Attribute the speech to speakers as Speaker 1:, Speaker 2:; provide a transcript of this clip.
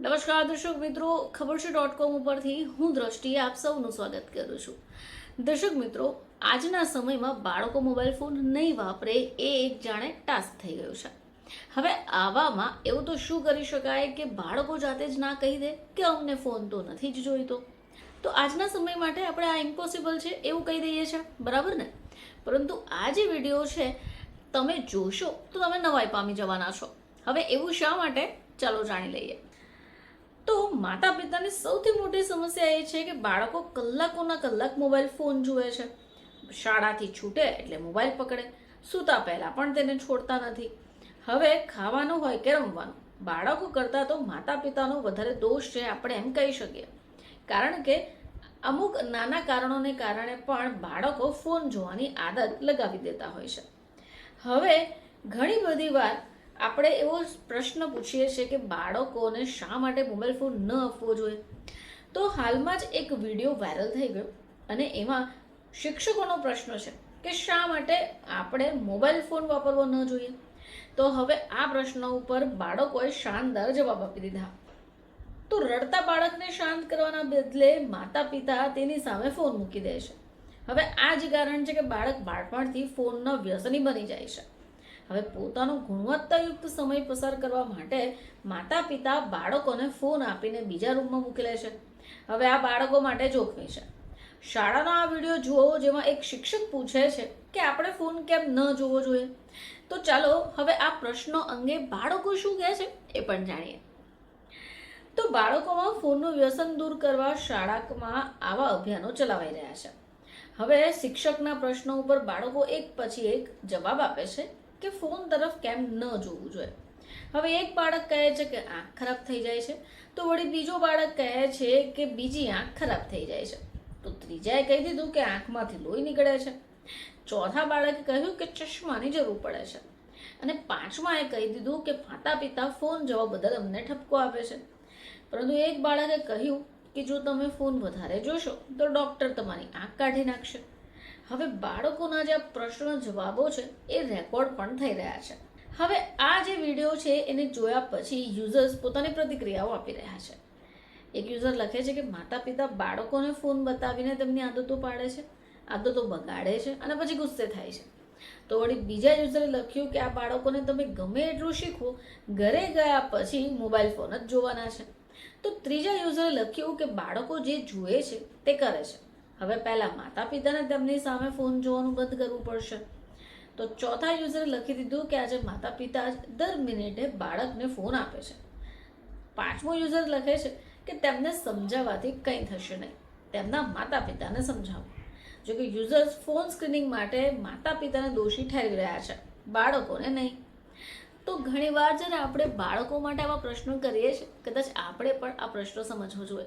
Speaker 1: નમસ્કાર દર્શક મિત્રો, ખબર છે ડોટ કોમ ઉપરથી હું દ્રષ્ટિએ આપ સૌનું સ્વાગત કરું છું. દર્શક મિત્રો, આજના સમયમાં બાળકો મોબાઈલ ફોન નહીં વાપરે એ એક જાણે ટાસ્ક થઈ ગયું છે. હવે આવામાં એવું તો શું કરી શકાય કે બાળકો જાતે જ ના કહી દે કે અમને ફોન તો નથી જ જોઈતો? તો આજના સમય માટે આપણે આ ઇમ્પોસિબલ છે એવું કહી દઈએ છીએ, બરાબર ને? પરંતુ આ જે વીડિયો છે, તમે જોશો તો તમે નવાઈ પામી જવાના છો. હવે એવું શા માટે? ચાલો જાણી લઈએ. તો માતા પિતાની સૌથી મોટી સમસ્યા એ છે કે બાળકો કલાકોના કલાક મોબાઈલ ફોન જુએ છે. શાળાથી છૂટે એટલે મોબાઈલ પકડે. સૂતા પહેલાં પણ તેને છોડતા નથી. હવે ખાવાનું હોય કે રમવાનું, બાળકો કરતાં તો માતા પિતાનો વધારે દોષ છે આપણે એમ કહી શકીએ. કારણ કે અમુક નાના કારણોને કારણે પણ બાળકો ફોન જોવાની આદત લગાવી દેતા હોય છે. હવે ઘણી બધી વાર આપણે એવો પ્રશ્ન પૂછીએ છીએ કે બાળકોને શા માટે મોબાઈલ ફોન ન આપવો જોઈએ? તો હાલમાં જ એક વીડિયો વાયરલ થઈ ગયો અને એમાં શિક્ષકોનો પ્રશ્ન છે કે શા માટે આપણે મોબાઈલ ફોન વાપરવો ન જોઈએ? તો હવે આ પ્રશ્ન ઉપર બાળકોએ શાનદાર જવાબ આપી દીધા. તો રડતા બાળકને શાંત કરવાના બદલે માતા પિતા તેની સામે ફોન મૂકી દે છે. હવે આ જ કારણ છે કે બાળક બાળપણથી ફોનના વ્યસની બની જાય છે. હવે પોતાનો ગુણવત્તાયુક્ત સમય પસાર કરવા માટે માતા પિતા બાળકોને ફોન આપીને બીજા રૂમમાં મૂકી લે છે. હવે આ બાળકો માટે જોખમી છે. શાળાનો આ વીડિયો જુઓ જેમાં એક શિક્ષક પૂછે છે કે આપણે ફોન કેમ ન જોવો જોઈએ? તો ચાલો હવે આ પ્રશ્નો અંગે બાળકો શું કહે છે એ પણ જાણીએ. તો બાળકોમાં ફોનનું વ્યસન દૂર કરવા શાળામાં આવા અભિયાનો ચલાવાઈ રહ્યા છે. હવે શિક્ષકના પ્રશ્નો ઉપર બાળકો એક પછી એક જવાબ આપે છે. કે ફોન તરફ કેમ ન જોવું જોઈએ. હવે એક બાળક કહે છે કે આંખ ખરાબ થઈ જાય છે, તો વળી બીજો બાળક કહે છે કે બીજી આંખ ખરાબ થઈ જાય છે. તો ત્રીજાએ કહી દીધું કે આંખમાંથી લોહી નીકળે છે. ચોથા બાળકે કહ્યું કે ચશ્માની જરૂર પડે છે. અને પાંચમાએ કહી દીધું કે માતા પિતા ફોન જવા બદલ અમને ઠપકો આપે છે. પરંતુ એક બાળકે કહ્યું કે જો તમે ફોન વધારે જોશો, તો ડૉક્ટર તમારી આંખ કાઢી નાખશે. હવે બાળકોના જે પ્રશ્ન જવાબો છે, એ રેકોર્ડ પણ થઈ રહ્યા છે. હવે આ જે વીડિયો છે, એને જોયા પછી યુઝર્સ પોતાની પ્રતિક્રિયાઓ આપી રહ્યા છે. એક યુઝર લખે છે કે માતા પિતા બાળકોને ફોન બતાવીને તેમની આદતો પાડે છે, આદતો બગાડે છે અને પછી ગુસ્સે થાય છે. તો વળી બીજા યુઝરે લખ્યું કે, આ બાળકોને તમે ગમે એટલું શીખવો, ઘરે ગયા પછી મોબાઈલ ફોન જ જોવાના છે. તો ત્રીજા યુઝરે લખ્યું કે, બાળકો જે જુએ છે, તે કરે છે. હવે પહેલાં માતા પિતાને તેમની સામે ફોન જોવાનું બંધ કરવું પડશે. તો ચોથા યુઝરે લખી દીધું કે આજે માતા પિતા દર મિનિટે બાળકને ફોન આપે છે. પાંચમો યુઝર લખે છે કે તેમને સમજાવવાથી કંઈ થશે નહીં. તેમના માતા પિતાને સમજાવો. જો કે યુઝર્સ ફોન સ્ક્રીનિંગ માટે માતા પિતાને દોષી ઠેરવી રહ્યા છે. બાળકોને નહીં. તો ઘણીવાર ને આપણે બાળકો માટે આવા પ્રશ્નો કરીએ છીએ, કદાચ આપણે પણ આ પ્રશ્નો સમજવો જોઈએ.